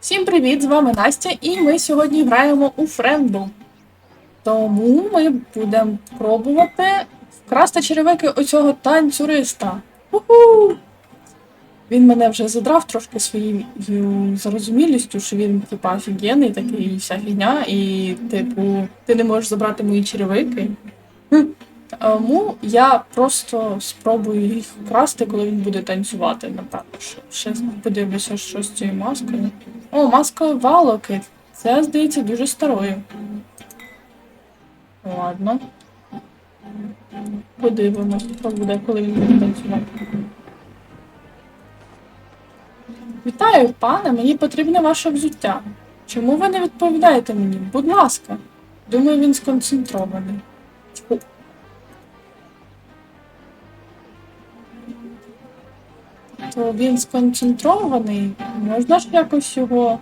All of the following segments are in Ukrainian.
Всім привіт! З вами Настя, і ми сьогодні граємо у Френду. Тому ми будемо пробувати вкрасти черевики оцього танцюриста. Уху! Він мене вже задрав трошки своєю зарозумілістю, що він типа офігенний, такий вся фігня, і, типу, ти не можеш забрати мої черевики. Тому я просто спробую їх вкрасти, коли він буде танцювати, напевно. Ще подивлюся, що з цією маскою. О, маска Валоки. Це, здається, дуже старою. Ладно. Подивимось, що буде, коли він буде танцювати. Вітаю, пане, мені потрібне ваше взуття. Чому ви не відповідаєте мені? Будь ласка. Думаю, він сконцентрований. Він сконцентрований. Можна ж якось його.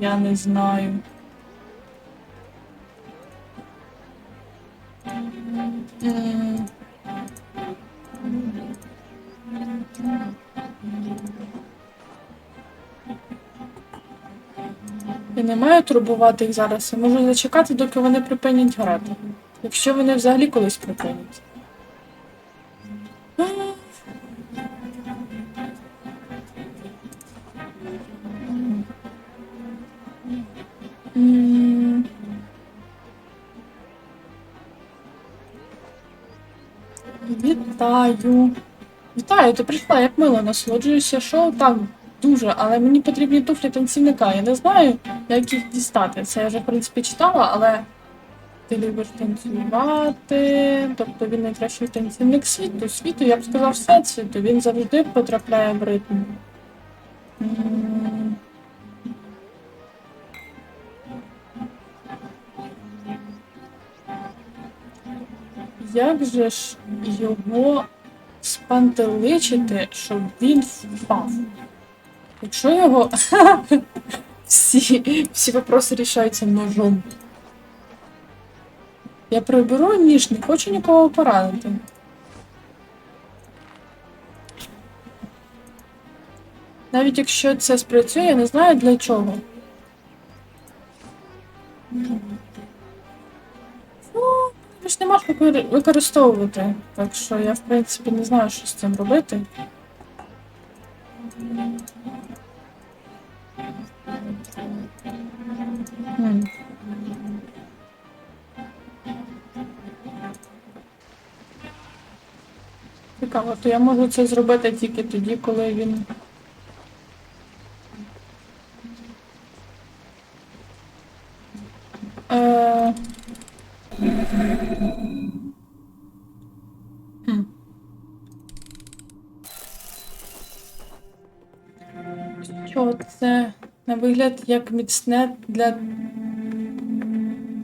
Я не знаю. Я не маю турбувати їх зараз. Я можу зачекати, доки вони припинять грати. Якщо вони взагалі колись припинять. Вітаю. Вітаю, ти прийшла, як мило, насолоджуюся шоу так дуже, але мені потрібні туфлі танцівника. Я не знаю, як їх дістати. Це я вже, в принципі, читала, але ти любиш танцювати. Тобто він найкращий танцівник світу. Світу, я б сказав, все світу. Він завжди потрапляє в ритм. Як же ж його спантеличити, щоб він впав? Якщо його. всі, всі вопроси рішаються ножом. Я приберу ніж, не хочу нікого поранити. Навіть якщо це спрацює, я не знаю для чого. Не викор- використовувати. Так що я, в принципі, не знаю, що з цим робити. Цікаво, то я можу це зробити тільки тоді, коли він. Що це? На вигляд як міцне для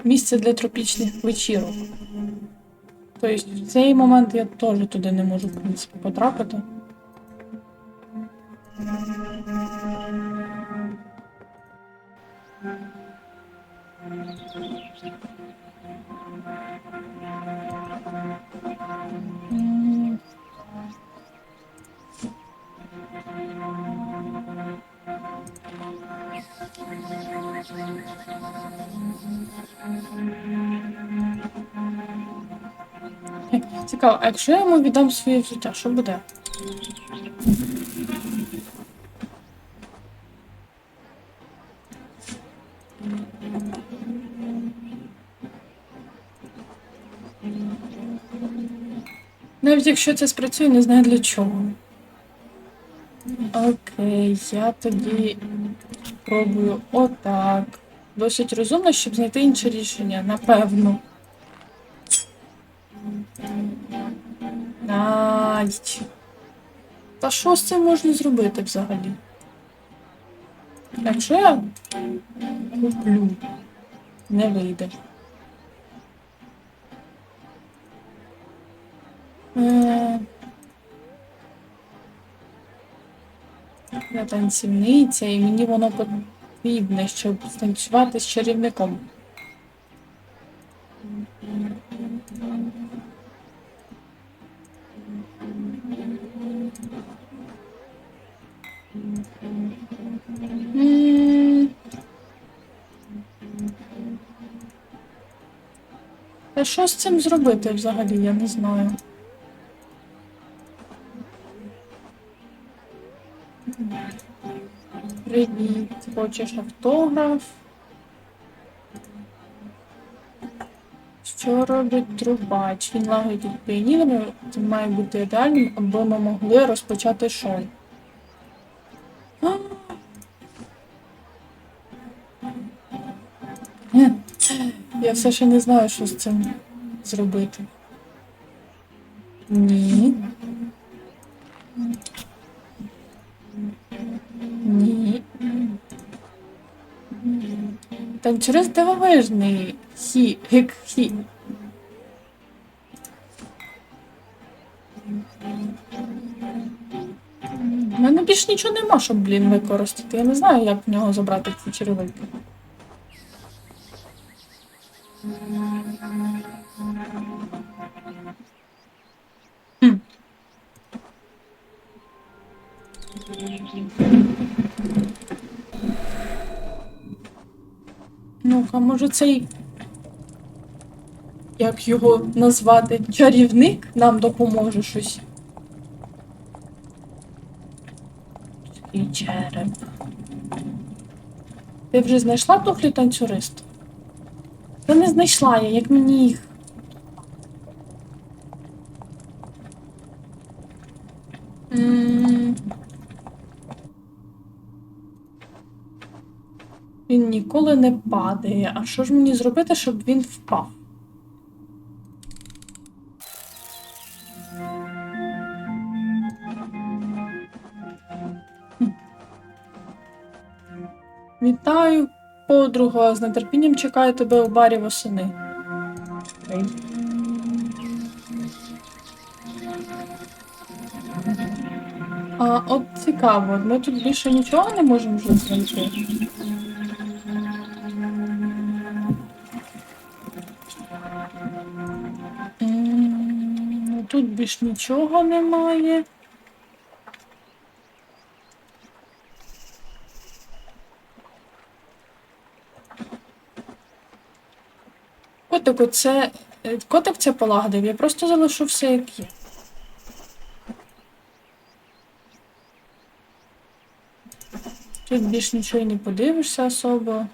місце для тропічних вечірок. Тобто в цей момент я теж туди не можу, в принципі, потрапити. Цікаво, а якщо я йому віддам своє взуття, що буде? Навіть якщо це спрацює, не знаю для чого. Окей, я тоді пробую отак. Досить розумно, щоб знайти інше рішення, напевно. Ай. Та що з цим можна зробити взагалі? Якщо я куплю, не вийде. Е, Я танцівниця, і мені воно потрібне, щоб станцювати з чарівником. А що з цим зробити взагалі, я не знаю. Привіт хочеш автограф? Що робить трубач? Він лагодить піаніно, це має бути ідеальним, аби ми могли розпочати шоу. Я все ще не знаю, що з цим зробити. Ні. Танцюрист дивовижний. Хі, гик, хі. У мене більш нічого нема, щоб, блін, використати. Я не знаю, як в нього забрати ці черевики. Ну-ка, може цей. Як його назвати? Чарівник нам допоможе щось. І череп. Ти вже знайшла тухлі танцюрист? Та не знайшла я, як мені їх. М. Він ніколи не падає. А що ж мені зробити, щоб він впав? Хм. Вітаю, подруга. З нетерпінням чекаю тебе у барі восени. Окей. А от цікаво, ми тут більше нічого не можемо вже знайти. Більш нічого немає. Котику, це. е, Котик це полагодив, я просто залишу все як є. Тут більш нічого не подивишся особо.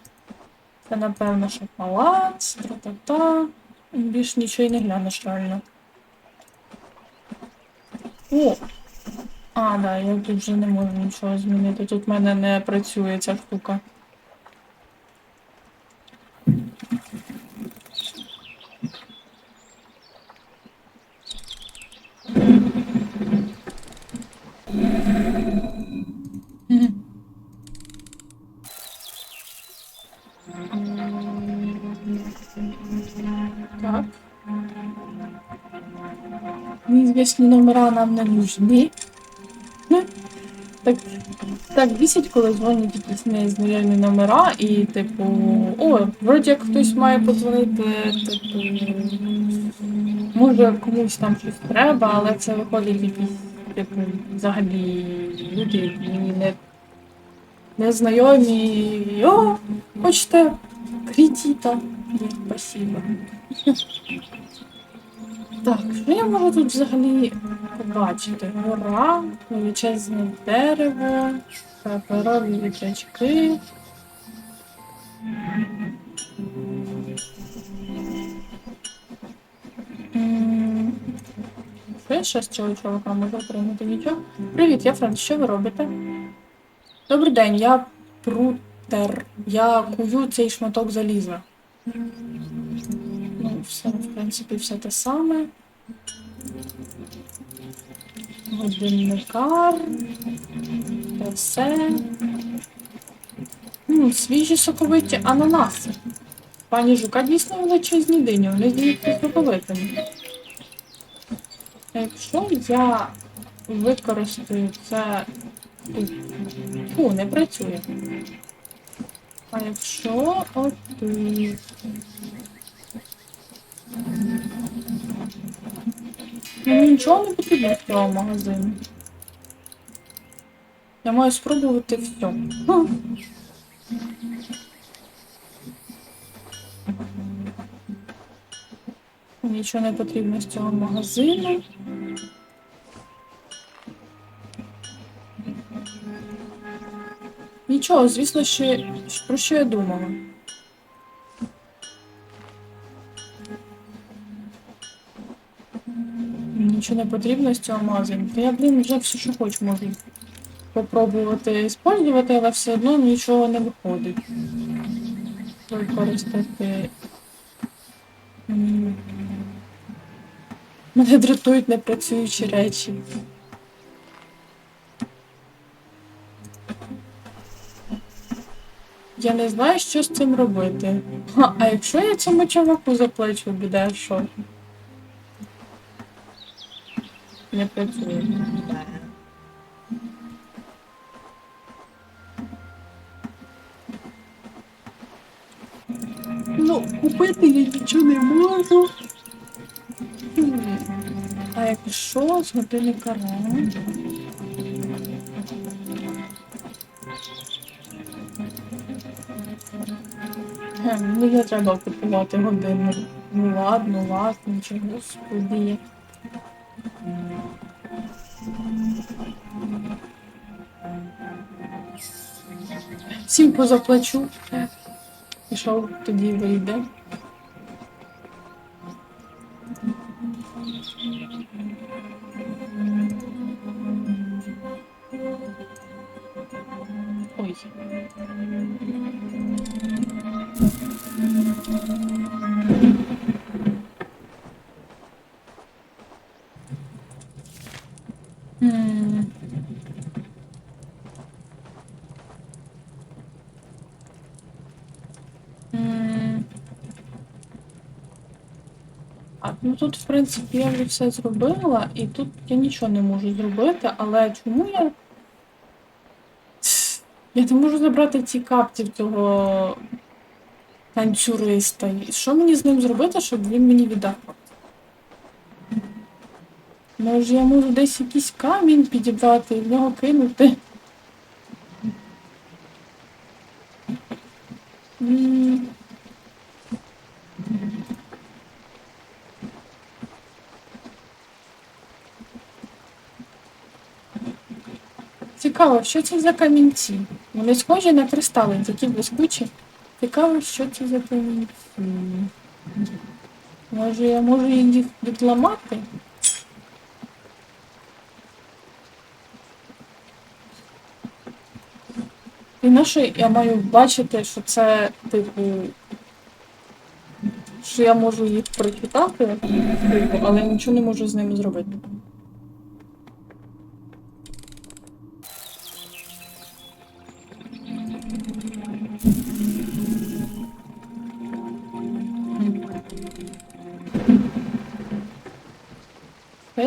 Це, напевно, палац, тра-та-та. Більш нічого не глянеш реально. О! А, да, я тут вже не можу нічого змінити. Тут в мене не працює ця штука. Неизвестні номера нам не нужны. Ну, Так, так бісить, коли дзвонять якісь незнайомі номера, і, типу, о, вроді як хтось має подзвонити, типу, може комусь там щось треба, але це виходить якісь, типу, взагалі люди, які не, незнайомі. О, хочете кредита? Спасибо. Так, що я можу тут взагалі побачити? Гора, величезне дерево, паперові вітрячки. Ще з цього чоловіка можу отримати? Нічого? Привіт, я Френк, що ви робите? Добрий день, я Прутер. Я кую цей шматок заліза. Все, в принципі, все те саме. Годинникар. Те все. М, свіжі соковиті ананаси. Пані Жука дійсно величезні дині, вони здаються соковитими. Якщо я використаю це. Фу, не працює. А якщо от. Мені нічого не потрібно з цього магазину. Я маю спробувати все. Нічого не потрібно з цього магазину. Нічого, звісно, ще про що я думала. Нічого не потрібно з цього магазину. Та я, блін, вже все, що хочу, можу попробувати спользувати, але все одно нічого не виходить. Використати. Мене дратують непрацюючі речі. Я не знаю, що з цим робити. Ха, а якщо я цьому чуваку заплачу, буде що? Не працює. Ну, купити я нічого не можу. А якщо з годинника рано? Ге, Мені не треба купувати годинник. Ну ладно, ладно, чого господи. Всім позаплачу. І що тоді вийде? Тут, в принципі, я вже все зробила, і тут я нічого не можу зробити, але чому я. Я не можу забрати ці капці цього танцюриста. Що мені з ним зробити, щоб він мені віддав? Може, я можу десь якийсь камінь підібрати і в нього кинути. М. Цікаво, що це за камінці? Вони схожі на кристали, такі блискучі. Цікаво, що це за камінці. Може, я можу їх відламати? І на що я маю бачити, що це, типу, що я можу їх прочитати, типу, але нічого не можу з ними зробити.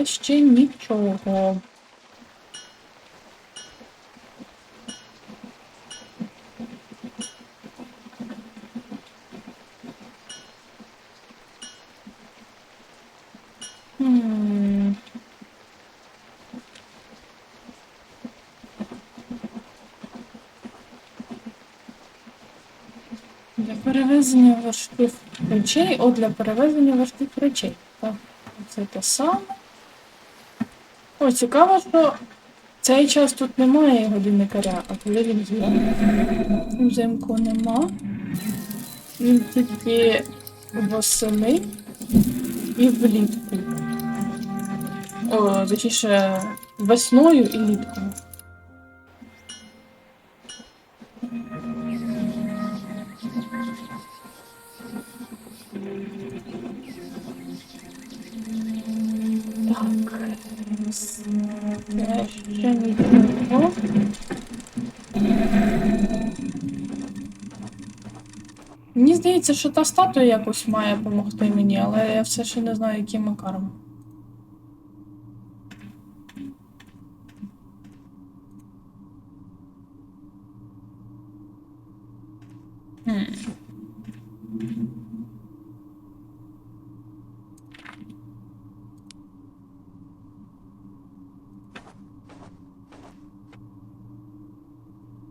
Ще нічого. Для перевезення важких речей, о, для перевезення важких речей. Так, це те саме. О, цікаво, що цей час тут немає годинникаря, а коли він є. Взимку нема. Він тільки восени і влітку. О, точніше, весною і літком. Мені здається, що та статуя якось має допомогти мені, але я все ще не знаю, яким макаром.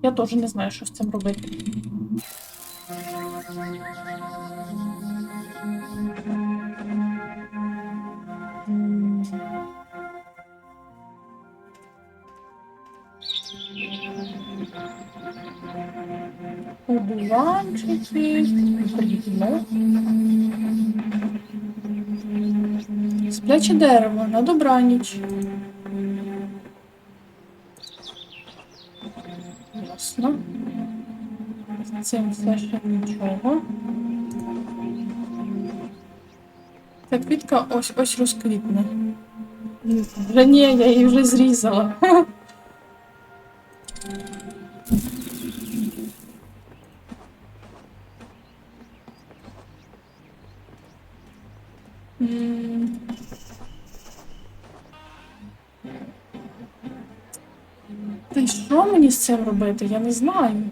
Я теж не знаю, що з цим робити. Обуванчики. Потрібно. Спляче дерево на добраніч. Ясно. З цим все ще нічого. Та квітка ось ось розквітне. Вже ні, я її вже зрізала. цим робити? Я не знаю.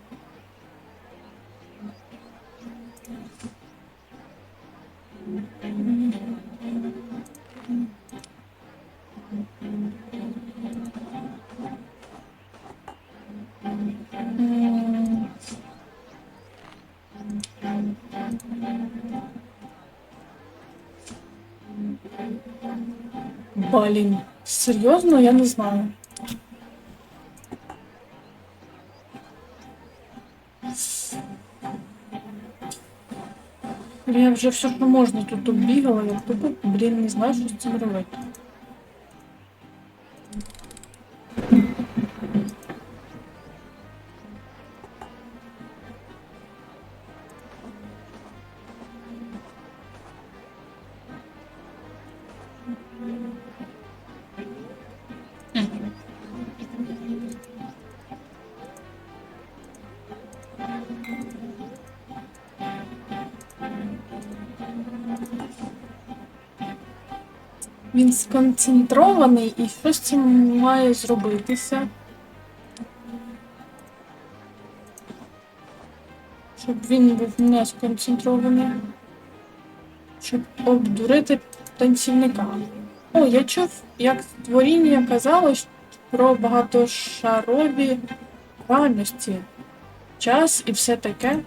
Блін, серйозно, я не знаю. Я вже все, що можна тут оббігала, як тупо, блін, не знаю, що з цим робити. Він сконцентрований і що з цим має зробитися? Щоб він був не сконцентрований. Щоб обдурити танцівника. О, я чув, як творіння казало щ- про багатошарові реальності, час і все таке.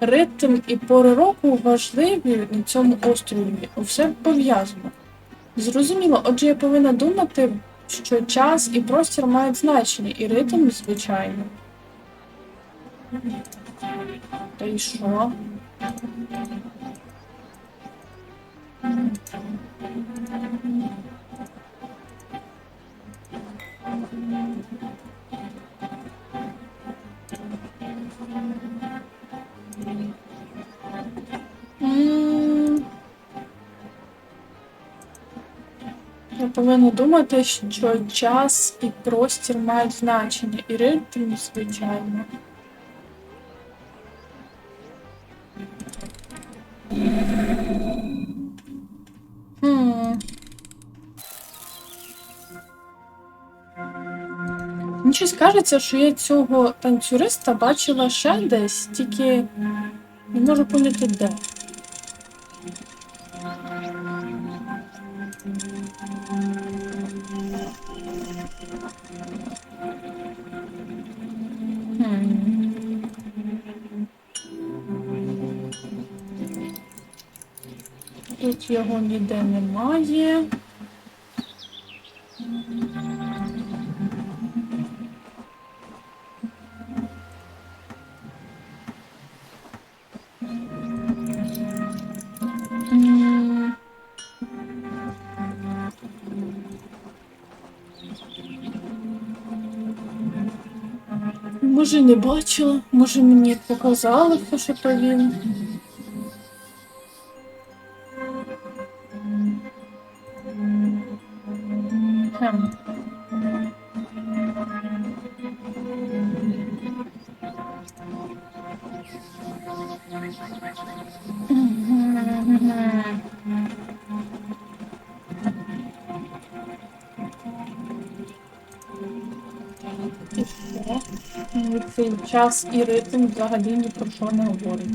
Ритм і пори року важливі на цьому острові. Усе пов'язано. Зрозуміло, отже, я повинна думати, що час і простір мають значення, і ритм, звичайно. Та й що? М. Я повинна думати, що час і простір мають значення, і ритм, звичайно. Хм. Мені щось кажеться, що я цього танцюриста бачила ще десь, тільки не можу поняти де. Його ніде немає. Може, не бачила, може мені показали, хто що то час і ритм взагалі ні про що не говорить.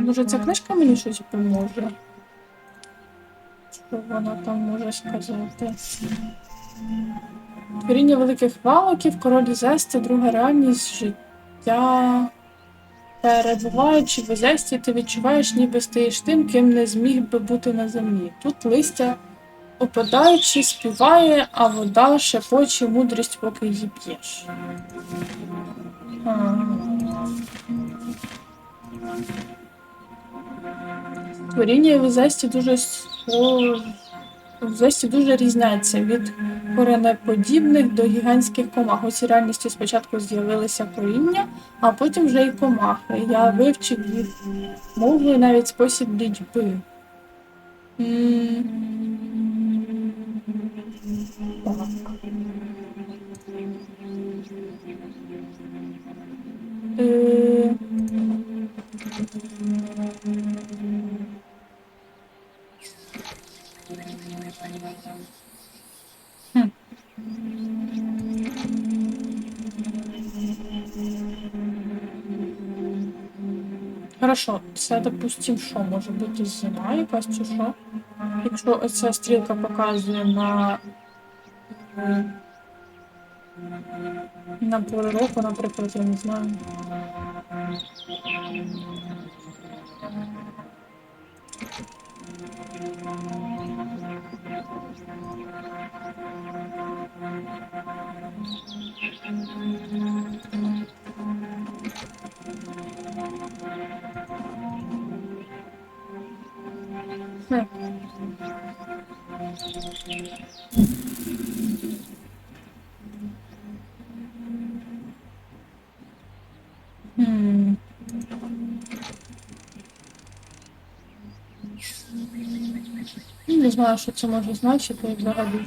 Може, ця книжка мені щось поможе? Вона там може сказати? Творіння великих валоків, король Зесті, друга реальність життя. Перебуваючи в Зесті, ти відчуваєш, ніби стаєш тим, ким не зміг би бути на землі. Тут листя опадаючи, співає, а вода шепоче мудрість, поки її п'єш. Творіння в Зесті дуже схо- в дуже різняться від коренеподібних до гігантських комах. Ось у реальності спочатку з'явилися коріння, а потім вже й комахи. Я вивчив їх мову і навіть спосіб лічби. Так. Хорошо, це допустим, що може бути зима якась чи що? Якщо оця стрілка показує на. На пори року, наприклад, я не знаю. Не знаю, що це може значити взагалі.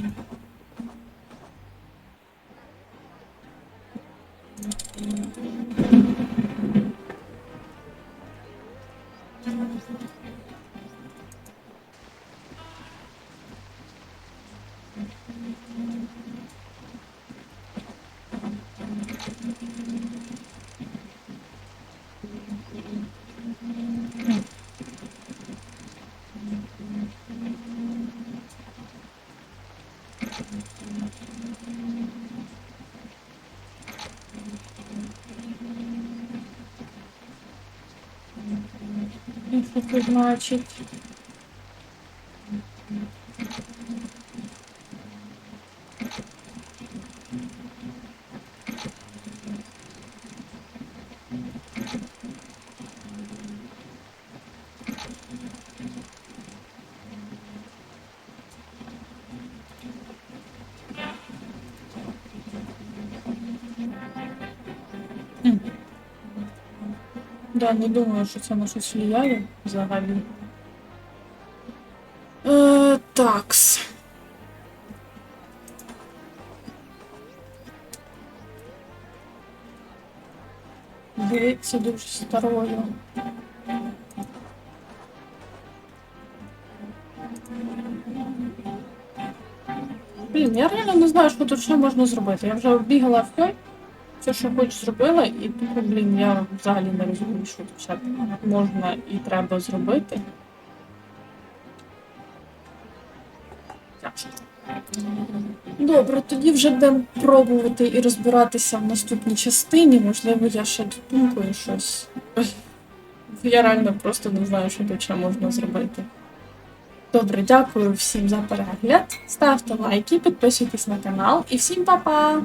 Значить? Да, не думаю, що це на щось впливає взагалі. Е, такс. Дивіться дуже старою. Блін, я реально не знаю, що тут ще можна зробити. Я вже оббігала все, все, що хоч зробила, і тупо, блін, я взагалі не розумію, що ще можна і треба зробити. Добре, тоді вже будемо пробувати і розбиратися в наступній частині. Можливо, я ще додумкаю щось. Я реально просто не знаю, що тут ще можна зробити. Добре, дякую всім за перегляд. Ставте лайки, підписуйтесь на канал і всім па-па!